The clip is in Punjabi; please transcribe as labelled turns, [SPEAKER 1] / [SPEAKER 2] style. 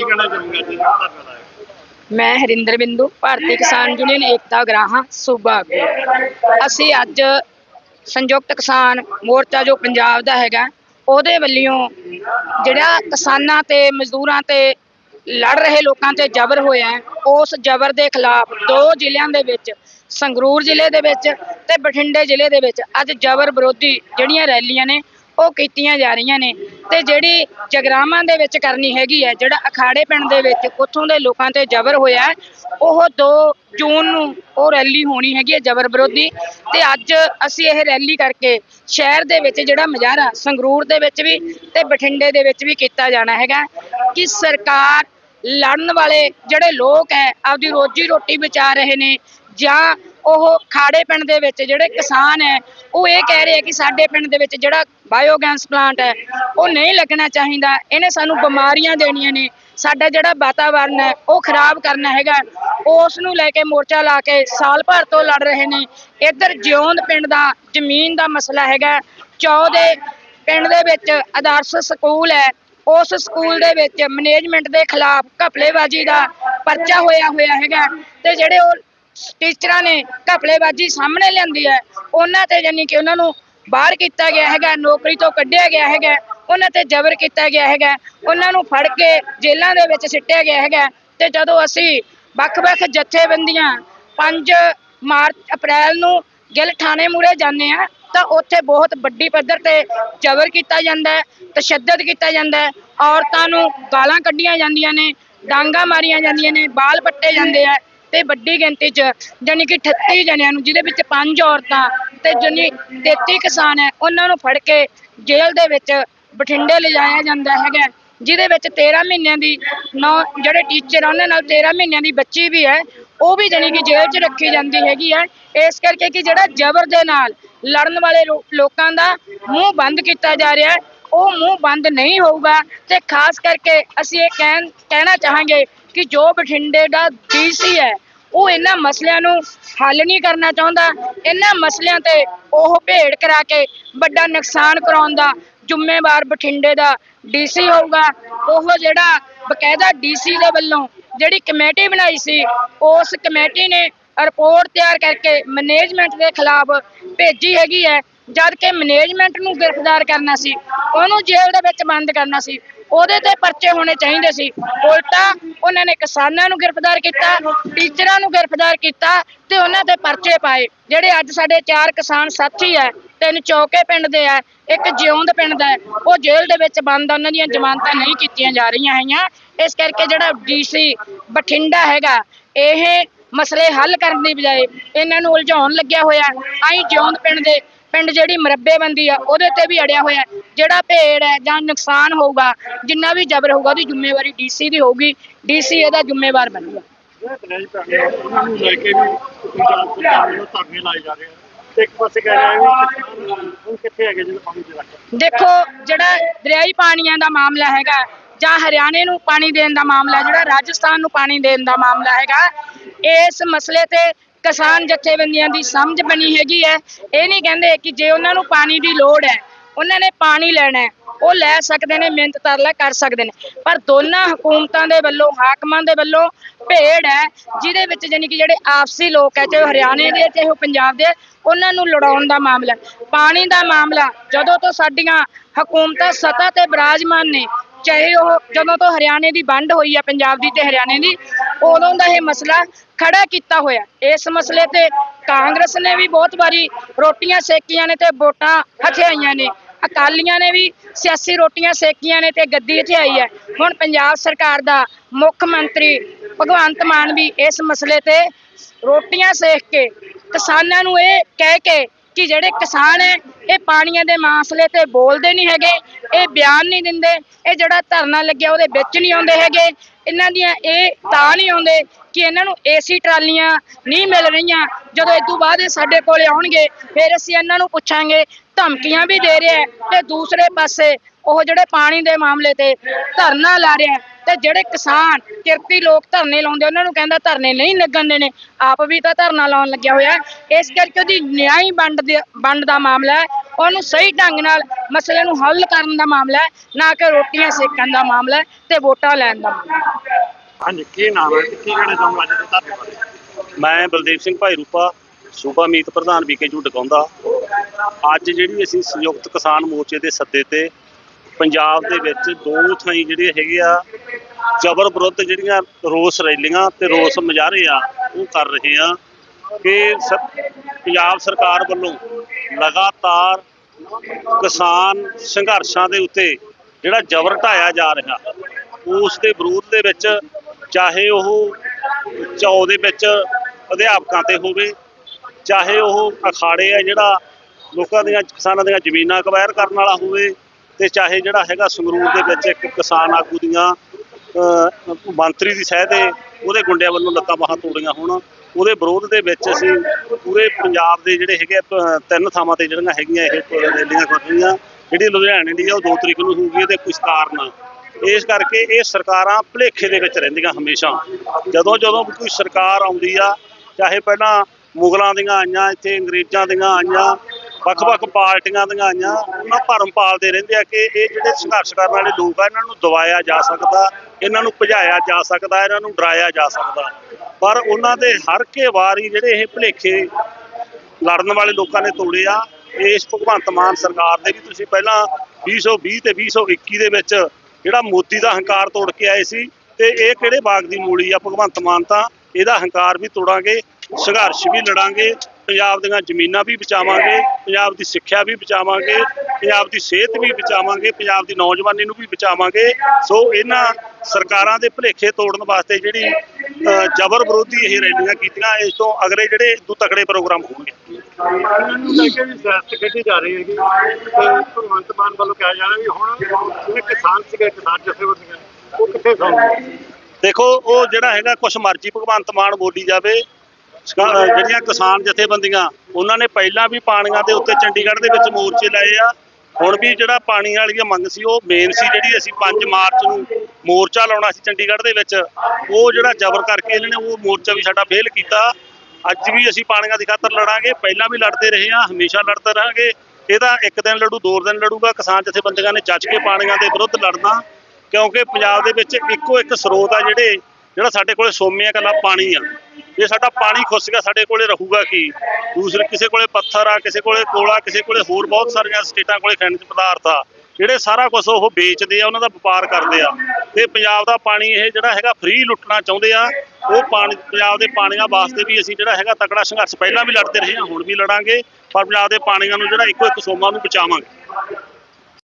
[SPEAKER 1] ਕੀ ਕਹਿਣਾ ਚਾਹੁੰਗਾ ਜੀ ਧੰਨਵਾਦ
[SPEAKER 2] ਮੈਂ ਹਰਿੰਦਰ ਬਿੰਦੂ ਭਾਰਤੀ ਕਿਸਾਨ ਯੂਨੀਅਨ ਏਕਤਾ ਗਰਾਹਾਂ ਸੂਬਾ ਆਗੂ ਅਸੀਂ ਅੱਜ ਸੰਯੁਕਤ ਕਿਸਾਨ ਮੋਰਚਾ ਜੋ ਪੰਜਾਬ ਦਾ ਹੈਗਾ ਉਹਦੇ ਵੱਲੋਂ ਜਿਹੜਾ ਕਿਸਾਨਾਂ ਤੇ ਮਜ਼ਦੂਰਾਂ ਤੇ ਲੜ ਰਹੇ ਲੋਕਾਂ ਤੇ ਜ਼ਬਰ ਹੋਇਆ ਹੈ, ਉਸ ਜ਼ਬਰ ਦੇ ਖਿਲਾਫ ਦੋ ਜ਼ਿਲ੍ਹਿਆਂ ਦੇ ਵਿੱਚ ਸੰਗਰੂਰ ਜ਼ਿਲ੍ਹੇ ਦੇ ਵਿੱਚ ਤੇ ਬਠਿੰਡੇ ਜ਼ਿਲ੍ਹੇ ਦੇ ਵਿੱਚ ਅੱਜ ਜ਼ਬਰ ਵਿਰੋਧੀ ਜਿਹੜੀਆਂ ਰੈਲੀਆਂ ਨੇ ਉਹ ਕੀਤੀਆਂ ਜਾ ਰਹੀਆਂ ਨੇ ਤੇ ਜਿਹੜੀ ਜਗਰਾਵਾਂ ਦੇ ਵਿੱਚ ਕਰਨੀ ਹੈਗੀ ਹੈ, ਜਿਹੜਾ ਅਖਾੜੇ ਪਿੰਡ ਦੇ ਵਿੱਚ ਉੱਥੋਂ ਦੇ ਲੋਕਾਂ ਤੇ ਜ਼ਬਰ ਹੋਇਆ ਉਹ 2 ਜੂਨ ਨੂੰ ਉਹ ਰੈਲੀ ਹੋਣੀ ਹੈਗੀ ਹੈ ਜ਼ਬਰ ਵਿਰੋਧੀ ਤੇ ਅੱਜ ਅਸੀਂ ਇਹ ਰੈਲੀ ਕਰਕੇ ਸ਼ਹਿਰ ਦੇ ਵਿੱਚ ਜਿਹੜਾ ਮੁਜ਼ਾਹਰਾ ਸੰਗਰੂਰ ਦੇ ਵਿੱਚ ਵੀ ਤੇ ਬਠਿੰਡੇ ਦੇ ਵਿੱਚ ਵੀ ਕੀਤਾ ਜਾਣਾ ਹੈਗਾ ਕਿ ਸਰਕਾਰ ਲੜਨ ਵਾਲੇ ਜਿਹੜੇ ਲੋਕ ਹੈ, ਆਪਦੀ ਰੋਜੀ ਰੋਟੀ ਬਚਾ ਰਹੇ ਨੇ ਜਾਂ ਉਹ ਖਾੜੇ ਪਿੰਡ ਦੇ ਵਿੱਚ ਜਿਹੜੇ ਕਿਸਾਨ ਹੈ, ਉਹ ਇਹ ਕਹਿ ਰਹੇ ਆ ਕਿ ਸਾਡੇ ਪਿੰਡ ਦੇ ਵਿੱਚ ਜਿਹੜਾ ਬਾਇਓਗੈਸ ਪਲਾਂਟ ਹੈ, ਉਹ ਨਹੀਂ ਲੱਗਣਾ ਚਾਹੀਦਾ। ਇਹਨੇ ਸਾਨੂੰ ਬਿਮਾਰੀਆਂ ਦੇਣੀਆਂ ਨੇ। ਸਾਡਾ ਜਿਹੜਾ ਵਾਤਾਵਰਨ ਹੈ, ਉਹ ਖਰਾਬ ਕਰਨਾ ਹੈਗਾ। ਉਸ ਨੂੰ ਲੈ ਕੇ ਮੋਰਚਾ ਲਾ ਕੇ ਸਾਲ ਭਰ ਤੋਂ ਲੜ ਰਹੇ ਨੇ। ਇੱਧਰ ਜਿਉਂਦ ਪਿੰਡ ਦਾ ਜ਼ਮੀਨ ਦਾ ਮਸਲਾ ਹੈਗਾ। ਚੌ ਦੇ ਪਿੰਡ ਦੇ ਵਿੱਚ ਆਦਰਸ਼ ਸਕੂਲ ਹੈ। ਉਸ ਸਕੂਲ ਦੇ ਵਿੱਚ ਮੈਨੇਜਮੈਂਟ ਦੇ ਖਿਲਾਫ ਘਪਲੇਬਾਜ਼ੀ ਦਾ ਪਰਚਾ ਹੋਇਆ ਹੋਇਆ ਹੈਗਾ। ਤੇ ਜਿਹੜੇ ਉਹ ਟੀਚਰਾਂ ਨੇ ਘਪਲੇਬਾਜ਼ੀ ਸਾਹਮਣੇ ਲਿਆਂਦੀ ਹੈ। ਉਹਨਾਂ ਤੇ ਯਾਨੀ ਕਿ ਉਹਨਾਂ ਨੂੰ ਬਾਹਰ ਕੀਤਾ ਗਿਆ ਹੈਗਾ, ਨੌਕਰੀ ਤੋਂ ਕੱਢਿਆ ਗਿਆ ਹੈਗਾ, ਉਹਨਾਂ ਤੇ ਜ਼ਬਰ ਕੀਤਾ ਗਿਆ ਹੈਗਾ, ਉਹਨਾਂ ਨੂੰ ਫੜ ਕੇ ਜੇਲ੍ਹਾਂ ਦੇ ਵਿੱਚ ਸਿੱਟਿਆ ਗਿਆ ਹੈਗਾ। ਤੇ ਜਦੋਂ ਅਸੀਂ ਵੱਖ-ਵੱਖ ਜਥੇਬੰਦੀਆਂ 5 ਮਾਰਚ, ਅਪ੍ਰੈਲ ਨੂੰ ਗਿੱਲ ਥਾਣੇ ਮੂਰੇ ਜਾਂਦੇ ਆ ਤਾਂ ਉੱਥੇ ਬਹੁਤ ਵੱਡੀ ਪੱਧਰ ਤੇ ਜ਼ਬਰ ਕੀਤਾ ਜਾਂਦਾ ਹੈ, ਤਸ਼ੱਦਦ ਕੀਤਾ ਜਾਂਦਾ ਹੈ। ਔਰਤਾਂ ਨੂੰ ਗਾਲਾਂ ਕੱਢੀਆਂ ਜਾਂਦੀਆਂ ਨੇ, ਡਾਂਗਾ ਮਾਰੀਆਂ ਜਾਂਦੀਆਂ ਨੇ, ਬਾਲ ਪੱਟੇ ਜਾਂਦੇ ਆ। ਤੇ ਵੱਡੀ ਗਿਣਤੀ 'ਚ, ਜਾਣੀ ਕਿ 38 ਜਣਿਆਂ ਨੂੰ, ਜਿਹਦੇ ਵਿੱਚ ਪੰਜ ਔਰਤਾਂ ਤੇ ਜਾਣੀ 33 ਕਿਸਾਨ ਹੈ, ਉਹਨਾਂ ਨੂੰ ਫੜ ਕੇ ਜੇਲ੍ਹ ਦੇ ਵਿੱਚ ਬਠਿੰਡੇ ਲਿਜਾਇਆ ਜਾਂਦਾ ਹੈਗਾ। ਜਿਹਦੇ ਵਿੱਚ 13 ਮਹੀਨਿਆਂ ਦੀ ਨੌ, ਜਿਹੜੇ ਟੀਚਰ ਆ, ਉਹਨਾਂ ਨਾਲ 13 ਮਹੀਨਿਆਂ ਦੀ ਬੱਚੀ ਵੀ ਹੈ, ਉਹ ਵੀ ਜਾਣੀ ਕਿ ਜੇਲ੍ਹ 'ਚ ਰੱਖੀ ਜਾਂਦੀ ਹੈਗੀ ਹੈ। ਇਸ ਕਰਕੇ ਕਿ ਜਿਹੜਾ ਜ਼ਬਰ ਦੇ ਨਾਲ ਲੜਨ ਵਾਲੇ ਲੋਕਾਂ ਦਾ ਮੂੰਹ ਬੰਦ ਕੀਤਾ ਜਾ ਰਿਹਾ ਹੈ, ਉਹ ਮੂੰਹ ਬੰਦ ਨਹੀਂ ਹੋਊਗਾ ਤੇ ਖਾਸ ਕਰਕੇ ਅਸੀਂ ਇਹ ਕਹਿਣ, ਕਹਿਣਾ ਚਾਹਾਂਗੇ ਕਿ ਜੋ ਬਠਿੰਡੇ ਦਾ ਡੀਸੀ ਹੈ, ਉਹ ਇਹਨਾਂ ਮਸਲਿਆਂ ਨੂੰ ਹੱਲ ਨਹੀਂ ਕਰਨਾ ਚਾਹੁੰਦਾ। ਇਹਨਾਂ ਮਸਲਿਆਂ ਤੇ ਉਹ ਭੇੜ ਕਰਾ ਕੇ ਵੱਡਾ ਨੁਕਸਾਨ ਕਰਾਉਣ ਦਾ ਜ਼ਿੰਮੇਵਾਰ ਬਠਿੰਡੇ ਦਾ ਡੀਸੀ ਹੋਊਗਾ। ਉਹ ਜਿਹੜਾ ਬਕਾਇਦਾ ਡੀਸੀ ਦੇ ਵੱਲੋਂ ਜਿਹੜੀ ਕਮੇਟੀ ਬਣਾਈ ਸੀ, ਉਸ ਕਮੇਟੀ ਨੇ ਰਿਪੋਰਟ ਤਿਆਰ ਕਰਕੇ ਮੈਨੇਜਮੈਂਟ ਦੇ ਖਿਲਾਫ ਭੇਜੀ ਹੈਗੀ ਹੈ। ਜਦ ਕਿ ਮੈਨੇਜਮੈਂਟ ਨੂੰ ਗ੍ਰਿਫਤਾਰ ਕਰਨਾ ਸੀ, ਉਹਨੂੰ ਜੇਲ੍ਹ ਦੇ ਵਿੱਚ ਬੰਦ ਕਰਨਾ ਸੀ। ਉਹਦੇ ਤੇ ਪਰਚੇ ਹੋਣੇ ਚਾਹੀਦੇ ਸੀ। ਉਲਟਾ ਉਹਨਾਂ ਨੇ ਕਿਸਾਨਾਂ ਨੂੰ ਗ੍ਰਿਫਤਾਰ ਕੀਤਾ, ਟੀਚਰਾਂ ਨੂੰ ਗ੍ਰਿਫਤਾਰ ਕੀਤਾ ਤੇ ਉਹਨਾਂ ਤੇ ਪਰਚੇ ਪਾਏ, ਜਿਹੜੇ ਅੱਜ ਸਾਡੇ ਚਾਰ ਕਿਸਾਨ ਸਾਥੀ ਹੈ ਤਿੰਨ ਚੌਕੇ ਪਿੰਡ ਦੇ ਆ, ਇੱਕ ਜਿਉਂਦ ਪਿੰਡ ਦਾ ਉਹ ਜੇਲ੍ਹ ਦੇ ਵਿੱਚ ਬੰਦ ਉਹਨਾਂ ਦੀਆਂ ਜ਼ਮਾਨਤਾਂ ਨਹੀਂ ਕੀਤੀਆਂ ਜਾ ਰਹੀਆਂ ਹੈਗੀਆਂ। ਇਸ ਕਰਕੇ ਜਿਹੜਾ ਡੀਸੀ ਬਠਿੰਡਾ ਹੈਗਾ, ਇਹ ਮਸਲੇ ਹੱਲ ਕਰਨ ਦੀ ਬਜਾਏ ਇਹਨਾਂ ਨੂੰ ਉਲਝਾਉਣ ਲੱਗਿਆ ਹੋਇਆ। ਆਈ ਜਿਉਂਦ ਪਿੰਡ ਦੇ ਪਿੰਡ ਜਿਹੜੀ ਮਰੱਬੇਬੰਦੀ ਆ, ਉਹਦੇ ਤੇ ਵੀ ਅੜਿਆ ਹੋਇਆ ਹੈ। ਜਿਹੜਾ ਭੇੜ ਹੈ ਜਾਂ ਨੁਕਸਾਨ ਹੋਊਗਾ, ਜਿੰਨਾ ਵੀ ਜ਼ਬਰ ਹੋਊਗਾ, ਉਹਦੀ ਜ਼ਿੰਮੇਵਾਰੀ ਡੀਸੀ ਦੀ ਹੋਊਗੀ ਡੀਸੀ ਇਹਦਾ ਜ਼ਿੰਮੇਵਾਰ ਬਣੂਗਾ
[SPEAKER 1] ਜਿਹੜੇ ਪੈਣੇ ਉਹਨਾਂ ਨੂੰ ਲੈ ਕੇ ਵੀ ਪੰਜਾਬ ਸਰਕਾਰ ਵੱਲੋਂ ਧਰਨੇ ਲਾਏ ਜਾ ਰਹੇ ਆ ਤੇ ਇੱਕ ਪਾਸੇ ਕਹਿ ਰਿਹਾ ਵੀ ਕਿਸਾਨ ਹੁਣ ਕਿੱਥੇ ਹੈਗੇ ਜਦੋਂ ਪਾਣੀ ਦੇ ਰੱਖ
[SPEAKER 2] ਦੇਖੋ, ਜਿਹੜਾ ਦਰਿਆਈ ਪਾਣੀਆਂ ਦਾ ਮਾਮਲਾ ਹੈਗਾ, ਜਾਂ ਹਰਿਆਣੇ ਨੂੰ ਪਾਣੀ ਦੇਣ ਦਾ ਮਾਮਲਾ, ਜਿਹੜਾ ਰਾਜਸਥਾਨ ਨੂੰ ਪਾਣੀ ਦੇਣ ਦਾ ਮਾਮਲਾ ਹੈਗਾ, ਇਸ ਮਸਲੇ ਤੇ ਕਿਸਾਨ ਜਥੇਬੰਦੀਆਂ ਦੀ ਸਮਝ ਬਣੀ ਹੈਗੀ ਹੈ। ਇਹ ਨਹੀਂ ਕਹਿੰਦੇ ਕਿ ਜੇ ਉਹਨਾਂ ਨੂੰ ਪਾਣੀ ਦੀ ਲੋੜ ਹੈ, ਉਹਨਾਂ ਨੇ ਪਾਣੀ ਲੈਣਾ ਹੈ, ਉਹ ਲੈ ਸਕਦੇ ਨੇ, ਮਿਹਨਤ ਤਰਲਾ ਕਰ ਸਕਦੇ ਨੇ। ਪਰ ਦੋਨਾਂ ਹਕੂਮਤਾਂ ਦੇ ਵੱਲੋਂ, ਹਾਕਮਾਂ ਦੇ ਵੱਲੋਂ ਭੇੜ ਹੈ, ਜਿਹਦੇ ਵਿੱਚ ਜਾਨੀ ਕਿ ਜਿਹੜੇ ਆਪਸੀ ਲੋਕ ਹੈ, ਚਾਹੇ ਉਹ ਹਰਿਆਣੇ ਦੇ ਚਾਹੇ ਉਹ ਪੰਜਾਬ ਦੇ ਉਹਨਾਂ ਨੂੰ ਲੜਾਉਣ ਦਾ ਮਾਮਲਾ ਪਾਣੀ ਦਾ ਮਾਮਲਾ, ਜਦੋਂ ਤੋਂ ਸਾਡੀਆਂ ਹਕੂਮਤਾਂ ਸੱਤਾ ਤੇ ਬਿਰਾਜਮਾਨ ਨੇ ਚਾਹੇ ਉਹ ਜਦੋਂ ਤੋਂ ਹਰਿਆਣੇ ਦੀ ਵੰਡ ਹੋਈ ਹੈ ਪੰਜਾਬ ਦੀ ਤੇ ਹਰਿਆਣੇ ਦੀ, ਉਦੋਂ ਦਾ ਇਹ ਮਸਲਾ ਖੜਾ ਕੀਤਾ ਹੋਇਆ। ਇਸ ਮਸਲੇ ਤੇ ਕਾਂਗਰਸ ਨੇ ਵੀ ਬਹੁਤ ਵਾਰੀ ਰੋਟੀਆਂ ਸੇਕੀਆਂ ਨੇ ਤੇ ਵੋਟਾਂ ਹਥਿਆਈਆਂ ਨੇ। ਅਕਾਲੀਆਂ ਨੇ ਵੀ ਸਿਆਸੀ ਰੋਟੀਆਂ ਸੇਕੀਆਂ ਨੇ ਤੇ ਗੱਦੀ ਹਥਿਆਈ ਹੈ ਹੁਣ ਪੰਜਾਬ ਸਰਕਾਰ ਦਾ ਮੁੱਖ ਮੰਤਰੀ ਭਗਵੰਤ ਮਾਨ ਵੀ ਇਸ ਮਸਲੇ ਤੇ ਰੋਟੀਆਂ ਸੇਕ ਕੇ ਕਿਸਾਨਾਂ ਨੂੰ ਇਹ ਕਹਿ ਕੇ ਕਿ ਜਿਹੜੇ ਕਿਸਾਨ ਹੈ, ਇਹ ਪਾਣੀਆਂ ਦੇ ਮਸਲੇ ਤੇ ਬੋਲਦੇ ਨਹੀਂ ਹੈਗੇ, ਇਹ ਬਿਆਨ ਨਹੀਂ ਦਿੰਦੇ, ਇਹ ਜਿਹੜਾ ਧਰਨਾ ਲੱਗਿਆ ਉਹਦੇ ਵਿੱਚ ਨਹੀਂ ਆਉਂਦੇ ਹੈਗੇ। ਇਹਨਾਂ ਦੀਆਂ ਇਹ ਤਾਂ ਨਹੀਂ ਆਉਂਦੇ ਕਿ ਇਹਨਾਂ ਨੂੰ ਏਸੀ ਟਰਾਲੀਆਂ ਨਹੀਂ ਮਿਲ ਰਹੀਆਂ। ਜਦੋਂ ਇਸ ਤੋਂ ਬਾਅਦ ਇਹ ਸਾਡੇ ਕੋਲੇ ਆਉਣਗੇ, ਫਿਰ ਅਸੀਂ ਇਹਨਾਂ ਨੂੰ ਪੁੱਛਾਂਗੇ, ਧਮਕੀਆਂ ਵੀ ਦੇ ਰਿਹਾ ਹੈ ਤੇ ਦੂਸਰੇ ਪਾਸੇ ਉਹ ਜਿਹੜੇ ਪਾਣੀ ਦੇ ਮਾਮਲੇ ਤੇ ਧਰਨਾ ਲਾ ਰਿਹਾ ਤੇ ਜਿਹੜੇ ਕਿਸਾਨ ਕਿਰਤੀ ਲੋਕ ਧਰਨੇ ਲਾਉਂਦੇ ਉਹਨਾਂ ਨੂੰ ਕਹਿੰਦਾ ਧਰਨੇ ਨਹੀਂ ਲੱਗਣ ਦੇਣੇ। ਆਪ ਵੀ ਤਾਂ ਧਰਨਾ ਲਾਉਣ ਲੱਗਿਆ ਹੋਇਆ। ਹੈ। ਇਸ ਕਰਕੇ ਉਹਦੀ ਨਿਆਂਈ ਵੰਡ ਦੇ ਵੰਡ ਦਾ ਮਾਮਲਾ ਹੈ। ਉਹਨੂੰ ਸਹੀ ਢੰਗ ਨਾਲ ਮਸਲੇ ਨੂੰ ਹੱਲ ਕਰਨ ਦਾ ਮਾਮਲਾ ਹੈ ਨਾ ਕਿ ਰੋਟੀਆਂ ਸੇਕਣ ਦਾ ਮਾਮਲਾ ਹੈ ਤੇ ਵੋਟਾਂ ਲੈਣ ਦਾ ਮਾਮਲਾ।
[SPEAKER 1] ਹਾਂਜੀ ਕੀ ਨਾਮ ਹੈ? ਕੀ ਕਹਿਣਾ ਚਾਹੁੰਦਾ ਅੱਜ ਦੇ ਧਰਨੇ ਬਾਰੇ?
[SPEAKER 3] ਮੈਂ ਬਲਦੇਵ ਸਿੰਘ ਭਾਈ ਰੂਪਾ ਸੂਬਾ ਮੀਤ ਪ੍ਰਧਾਨ ਵਿਕੇ ਜੂ ਡਕਾਉਂਦਾ ਅੱਜ ਜਿਹੜੀ ਅਸੀਂ ਸੰਯੁਕਤ ਕਿਸਾਨ ਮੋਰਚੇ ਦੇ ਸੱਦੇ ਤੇ ਪੰਜਾਬ ਦੇ ਵਿੱਚ ਦੋ ਥਾਈਂ ਜਿਹੜੇ ਹੈਗੇ ਆ, ਜ਼ਬਰ ਵਿਰੁੱਧ ਜਿਹੜੀਆਂ ਰੋਸ ਰੈਲੀਆਂ ਤੇ ਰੋਸ ਮੁਜ਼ਾਹਰੇ ਆ, ਉਹ ਕਰ ਰਹੇ ਆ ਕਿ ਸ- ਪੰਜਾਬ ਸਰਕਾਰ ਵੱਲੋਂ ਲਗਾਤਾਰ ਕਿਸਾਨ ਸੰਘਰਸ਼ਾਂ ਦੇ ਉੱਤੇ ਜਿਹੜਾ ਜ਼ਬਰ ਢਾਇਆ ਜਾ ਰਿਹਾ, ਉਸ ਦੇ ਵਿਰੋਧ ਦੇ ਵਿੱਚ ਚਾਹੇ ਉਹ ਚੌ ਦੇ ਵਿੱਚ ਅਧਿਆਪਕਾਂ ਤੇ ਹੋਵੇ, ਚਾਹੇ ਉਹ ਅਖਾੜੇ ਆ ਜਿਹੜਾ ਲੋਕਾਂ ਦੀਆਂ ਕਿਸਾਨਾਂ ਦੀਆਂ ਜ਼ਮੀਨਾਂ ਕਬੈਰ ਕਰਨ ਵਾਲਾ ਹੋਵੇ ਤੇ ਚਾਹੇ ਜਿਹੜਾ ਹੈਗਾ ਸੰਗਰੂਰ ਦੇ ਵਿੱਚ ਇੱਕ ਕਿਸਾਨ ਆਗੂ ਦੀਆਂ ਮੰਤਰੀ ਦੀ ਸਹਿ ਤੇ ਉਹਦੇ ਗੁੰਡਿਆਂ ਵੱਲੋਂ ਲੱਤਾਂ ਬਾਹਾਂ ਤੋੜੀਆਂ ਹੋਣ ਉਹਦੇ ਵਿਰੋਧ ਦੇ ਵਿੱਚ ਅਸੀਂ ਪੂਰੇ ਪੰਜਾਬ ਦੇ ਜਿਹੜੇ ਹੈਗੇ ਆ, ਤਿੰਨ ਥਾਵਾਂ ਤੇ ਜਿਹੜੀਆਂ ਹੈਗੀਆਂ ਇਹ ਰੈਲੀਆਂ ਕਰ ਰਹੀਆਂ। ਜਿਹੜੀ ਲੁਧਿਆਣੇ ਦੀ ਆ ਉਹ 2 ਤਰੀਕ ਨੂੰ ਹੋਊਗੀ ਤੇ ਕੁਝ ਕਾਰਨ ਇਸ ਕਰਕੇ ਇਹ ਸਰਕਾਰਾਂ ਭੁਲੇਖੇ ਦੇ ਵਿੱਚ ਰਹਿੰਦੀਆਂ ਹਮੇਸ਼ਾ। ਜਦੋਂ ਜਦੋਂ ਵੀ ਕੋਈ ਸਰਕਾਰ ਆਉਂਦੀ ਆ ਚਾਹੇ ਪਹਿਲਾਂ ਮੁਗਲਾਂ ਦੀਆਂ ਆਈਆਂ ਇੱਥੇ ਅੰਗਰੇਜ਼ਾਂ ਦੀਆਂ ਆਈਆਂ ਵੱਖ-ਵੱਖ ਪਾਰਟੀਆਂ ਦੀਆਂ ਆਈਆਂ, ਉਹਨਾਂ ਭਰਮ ਪਾਲਦੇ ਰਹਿੰਦੇ ਆ ਕਿ ਇਹ ਜਿਹੜੇ ਸੰਘਰਸ਼ ਕਰਨ ਵਾਲੇ ਲੋਕ ਆ, ਇਹਨਾਂ ਨੂੰ ਦਵਾਇਆ ਜਾ ਸਕਦਾ, ਇਹਨਾਂ ਨੂੰ ਭਜਾਇਆ ਜਾ ਸਕਦਾ, ਇਹਨਾਂ ਨੂੰ ਡਰਾਇਆ ਜਾ ਸਕਦਾ। ਪਰ ਉਹਨਾਂ ਦੇ ਹਰ ਕੇ ਵਾਰੀ ਜਿਹੜੇ ਇਹ ਭੁਲੇਖੇ ਲੜਨ ਵਾਲੇ ਲੋਕਾਂ ਨੇ ਤੋੜੇ ਆ, ਇਸ ਭਗਵੰਤ ਮਾਨ ਸਰਕਾਰ ਦੇ ਵੀ ਤੁਸੀਂ ਪਹਿਲਾਂ 2020 ਤੇ 2021 ਦੇ ਵਿੱਚ ਜਿਹੜਾ ਮੋਦੀ ਦਾ ਹੰਕਾਰ ਤੋੜ ਕੇ ਆਏ ਸੀ ਤੇ ਇਹ ਕਿਹੜੇ ਬਾਗ ਦੀ ਮੂਲੀ ਆ ਭਗਵੰਤ ਮਾਨ ਤਾਂ ਇਹਦਾ ਹੰਕਾਰ ਵੀ ਤੋੜਾਂਗੇ, ਸੰਘਰਸ਼ ਵੀ ਲੜਾਂਗੇ ਪੰਜਾਬ ਦੀਆਂ ਜ਼ਮੀਨਾਂ ਵੀ ਬਚਾਵਾਂਗੇ ਪੰਜਾਬ ਦੀ ਸਿੱਖਿਆ ਵੀ ਬਚਾਵਾਂਗੇ ਪੰਜਾਬ ਦੀ ਸਿਹਤ ਵੀ ਬਚਾਵਾਂਗੇ ਪੰਜਾਬ ਦੀ ਨੌਜਵਾਨੀ ਨੂੰ ਵੀ ਬਚਾਵਾਂਗੇ। ਸੋ ਇਹਨਾਂ ਸਰਕਾਰਾਂ ਦੇ ਭੁਲੇਖੇ ਤੋੜਨ ਵਾਸਤੇ ਜਿਹੜੀ ਜ਼ਬਰ ਵਿਰੋਧੀ ਇਹ ਰੈਲੀਆਂ ਕੀਤੀਆਂ ਇਸ ਤੋਂ ਅਗਲੇ ਜਿਹੜੇ ਇਦੋਂ ਤਕੜੇ ਪ੍ਰੋਗਰਾਮ ਹੋਣਗੇ।
[SPEAKER 1] ਇਹਨਾਂ ਨੂੰ ਲੈ ਕੇ ਵੀ ਸਿਆਸਤ ਖੇਡੀ ਜਾ ਰਹੀ ਹੈਗੀ। ਤੇ ਭਗਵੰਤ ਮਾਨ ਵੱਲੋਂ ਕਿਹਾ ਜਾ ਰਿਹਾ ਵੀ ਹੁਣ ਕਿਸਾਨ ਸੀਗੇ ਕਿਸਾਨ ਜਥੇਬੰਦੀਆਂ ਉਹ ਕਿੱਥੇ ਸੌਂ
[SPEAKER 3] ਦੇਖੋ ਉਹ ਜਿਹੜਾ ਹੈਗਾ ਕੁਛ ਮਰਜ਼ੀ ਭਗਵੰਤ ਮਾਨ ਬੋਲੀ ਜਾਵੇ ਸਕਾ- ਜਿਹੜੀਆਂ ਕਿਸਾਨ ਜਥੇਬੰਦੀਆਂ, ਉਹਨਾਂ ਨੇ ਪਹਿਲਾਂ ਵੀ ਪਾਣੀਆਂ ਦੇ ਉੱਤੇ ਚੰਡੀਗੜ੍ਹ ਦੇ ਵਿੱਚ ਮੋਰਚੇ ਲਾਏ ਆ। ਹੁਣ ਵੀ ਜਿਹੜਾ ਪਾਣੀ ਵਾਲੀ ਮੰਗ ਸੀ, ਉਹ ਮੇਨ ਸੀ ਜਿਹੜੀ ਅਸੀਂ 5 ਮਾਰਚ ਨੂੰ ਮੋਰਚਾ ਲਾਉਣਾ ਸੀ ਚੰਡੀਗੜ੍ਹ ਦੇ ਵਿੱਚ, ਉਹ ਜਿਹੜਾ ਜ਼ਬਰ ਕਰਕੇ ਇਹਨਾਂ ਨੇ ਉਹ ਮੋਰਚਾ ਵੀ ਸਾਡਾ ਫੇਲ ਕੀਤਾ। ਅੱਜ ਵੀ ਅਸੀਂ ਪਾਣੀਆਂ ਦੀ ਖਾਤਰ ਲੜਾਂਗੇ, ਪਹਿਲਾਂ ਵੀ ਲੜਦੇ ਰਹੇ ਹਾਂ ਹਮੇਸ਼ਾ ਲੜਦੇ ਰਹਾਂਗੇ। ਇਹਦਾ ਇੱਕ ਦਿਨ ਲੜੂ, ਦੋ ਦਿਨ ਲੜੂਗਾ, ਕਿਸਾਨ ਜਥੇਬੰਦੀਆਂ ਨੇ ਚੱਜ ਕੇ ਪਾਣੀਆਂ ਦੇ ਵਿਰੁੱਧ ਲੜਨਾ, ਕਿਉਂਕਿ ਪੰਜਾਬ ਦੇ ਵਿੱਚ ਇੱਕੋ ਇੱਕ ਸਰੋਤ ਆ ਜਿਹੜੇ ਜਿਹੜਾ ਸਾਡੇ ਕੋਲੇ ਸੋਮੇ ਆ ਕੱਲਾ ਪਾਣੀ ਆ। ਜੇ ਸਾਡਾ ਪਾਣੀ ਖੁੱਸ ਗਿਆ, ਸਾਡੇ ਕੋਲੇ ਰਹੂਗਾ ਕੀ? ਦੂਸਰੇ ਕਿਸੇ ਕੋਲੇ ਪੱਥਰ ਆ, ਕਿਸੇ ਕੋਲੇ ਕੋਲਾ ਕਿਸੇ ਕੋਲੇ ਹੋਰ ਬਹੁਤ ਸਾਰੀਆਂ ਸਟੇਟਾਂ ਕੋਲੇ ਖਣਿਜ ਪਦਾਰਥ ਆ। ਜਿਹੜੇ ਸਾਰਾ ਕੁਝ ਉਹ ਵੇਚਦੇ ਆ, ਉਹਨਾਂ ਦਾ ਵਪਾਰ ਕਰਦੇ ਆ। ਤੇ ਪੰਜਾਬ ਦਾ ਪਾਣੀ ਇਹ ਜਿਹੜਾ ਹੈਗਾ ਫ੍ਰੀ ਲੁੱਟਣਾ ਚਾਹੁੰਦੇ ਆ। ਉਹ ਪਾਣੀ, ਪੰਜਾਬ ਦੇ ਪਾਣੀਆਂ ਵਾਸਤੇ ਵੀ ਅਸੀਂ ਜਿਹੜਾ ਹੈਗਾ ਤਕੜਾ ਸੰਘਰਸ਼ ਪਹਿਲਾਂ ਵੀ ਲੜਦੇ ਰਹੇ ਹਾਂ ਹੁਣ ਵੀ ਲੜਾਂਗੇ। ਪਰ ਪੰਜਾਬ ਦੇ ਪਾਣੀਆਂ ਨੂੰ ਜਿਹੜਾ ਇੱਕੋ ਇੱਕ ਸੋਮਾ ਨੂੰ ਬਚਾਵਾਂਗੇ।